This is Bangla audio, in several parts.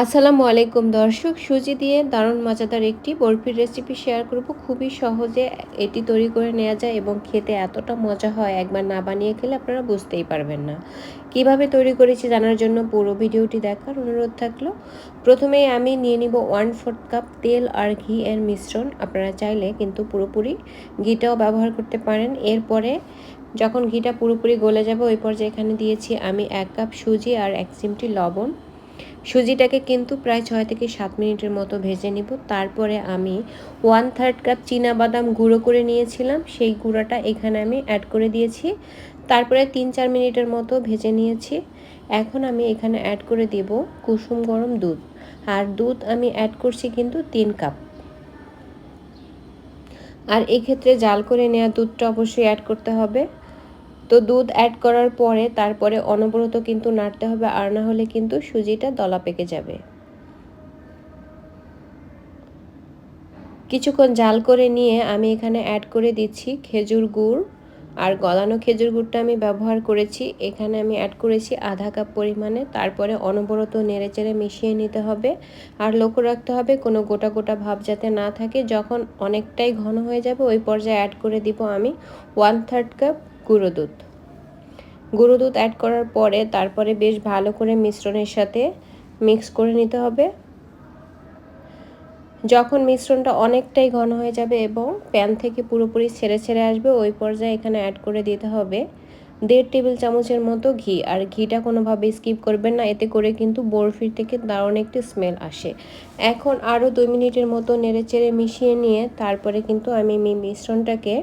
আসসালামু আলাইকুম দর্শক, সুজি দিয়ে দারুণ মজাদার একটি বরফির রেসিপি শেয়ার করব। খুবই সহজে এটি তৈরি করে নেওয়া যায় এবং খেতে এতটা মজা হয়, একবার না বানিয়ে খেলে আপনারা বুঝতেই পারবেন না। কীভাবে তৈরি করেছি জানার জন্য পুরো ভিডিওটি দেখার অনুরোধ থাকল। প্রথমেই আমি নিয়ে নিব ওয়ান ফোর্থ কাপ তেল আর ঘি এর মিশ্রণ। আপনারা চাইলে কিন্তু পুরোপুরি ঘিটাও ব্যবহার করতে পারেন। এরপরে যখন ঘিটা পুরোপুরি গলে যাবে, ওই পর্যায়ে এখানে দিয়েছি আমি এক কাপ সুজি আর এক চিমটি লবণ। সুজিটাকে কিন্তু প্রায় ছয় থেকে সাত মিনিটের মতো ভেজে নিব। তারপরে আমি ওয়ান থার্ড কাপ বাদাম গুঁড়ো করে নিয়েছিলাম। সেই গুঁড়োটা এখানে আমি অ্যাড করে দিয়েছি। তারপরে তিন চার মিনিটের মতো ভেজে নিয়েছি। এখন আমি এখানে অ্যাড করে দেব কুসুম গরম দুধ। আর দুধ আমি অ্যাড করছি কিন্তু তিন কাপ আর এক্ষেত্রে জাল করে নেওয়া দুধটা অবশ্যই অ্যাড করতে হবে। তো দুধ অ্যাড করার পরে তারপরে অনবরত কিন্তু নাড়তে হবে, আর না হলে কিন্তু সুজিটা দলা পেকে যাবে। কিছুক্ষণ জাল করে নিয়ে আমি এখানে অ্যাড করে দিচ্ছি খেজুর গুড়, আর গলানো খেজুর গুড়টা আমি ব্যবহার করেছি। এখানে আমি অ্যাড করেছি আধা কাপ পরিমাণে, তারপরে অনবরত নেড়ে চেড়ে মিশিয়ে নিতে হবে, আর লক্ষ্য রাখতে হবে কোনো গোটা গোটা ভাব যাতে না থাকে। যখন অনেকটাই ঘন হয়ে যাবে, ওই পর্যায়ে অ্যাড করে দিব আমি ওয়ান থার্ড কাপ গুঁড়ো দুধ গুঁড়ো দুধ অ্যাড করার পরে তারপরে বেশ ভালো করে মিশ্রণের সাথে মিক্স করে নিতে হবে। যখন মিশ্রণটা অনেকটাই ঘন হয়ে যাবে এবং প্যান থেকে পুরোপুরি ছেড়ে ছেড়ে আসবে, ওই পর্যায়ে এখানে অ্যাড করে দিতে হবে দেড় টেবিল চামচের মতো ঘি। আর ঘিটা কোনোভাবে স্কিপ করবেন না, এতে করে কিন্তু বরফির থেকে দারুণ একটি স্মেল আসে। এখন আরও দুই মিনিটের মতো নেড়ে চেড়ে মিশিয়ে নিয়ে তারপরে কিন্তু আমি মিশ্রণটাকে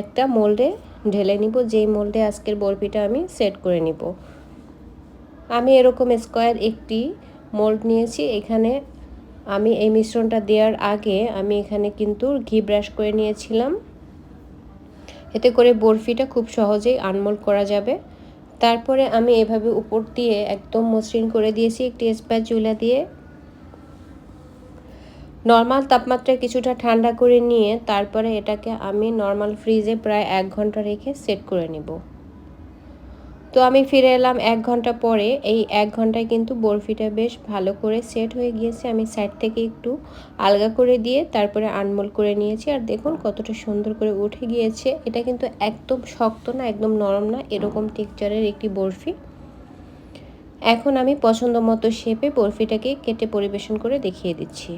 একটা মোল্ডে ঢেলে নিব, যেই মোল্ডে আজকের বরফিটা আমি সেট করে নিব। আমি এরকম স্কোয়ার একটি মোল্ড নিয়েছি, এখানে আমি এই মিশ্রণটা দেওয়ার আগে আমি এখানে কিন্তু ঘি ব্রাশ করে নিয়েছিলাম। এতে করে বরফিটা খুব সহজেই আনমোল্ড করা যাবে। তারপরে আমি এভাবে উপর দিয়ে একদম মসৃণ করে দিয়েছি, একটি চুলা দিয়ে। নর্মাল তাপমাত্রায় কিছুটা ঠান্ডা করে নিয়ে তারপরে এটাকে আমি নর্মাল ফ্রিজে প্রায় এক ঘণ্টা রেখে সেট করে নিব। তো আমি ফিরে এলাম এক ঘণ্টা পরে। এই এক ঘন্টায় কিন্তু বরফিটা বেশ ভালো করে সেট হয়ে গিয়েছে। আমি সাইড থেকে একটু আলগা করে দিয়ে তারপরে আনমোল করে নিয়েছি। আর দেখুন কতটা সুন্দর করে উঠে গিয়েছে। এটা কিন্তু একদম শক্ত না, একদম নরম না, এরকম টেক্সচারের একটি বরফি। এখন আমি পছন্দ মতো শেপে বরফিটাকে কেটে পরিবেশন করে দেখিয়ে দিচ্ছি।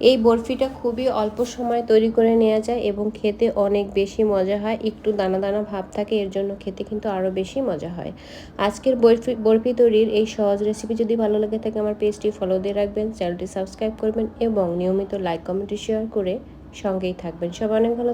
এই বরফিটা খুবই অল্প সময় তৈরি করে নেওয়া যায় এবং খেতে অনেক বেশি মজা হয়। একটু দানা দানা ভাব থাকে, এর জন্য খেতে কিন্তু আরও বেশি মজা হয়। আজকের বরফি বরফি তৈরির এই সহজ রেসিপি যদি ভালো লাগে থাকে আমার পেজটি ফলো দিয়ে রাখবেন চ্যানেলটি সাবস্ক্রাইব করবেন এবং নিয়মিত লাইক কমেন্ট শেয়ার করে সঙ্গেই থাকবেন। সবাই অনেক ভালো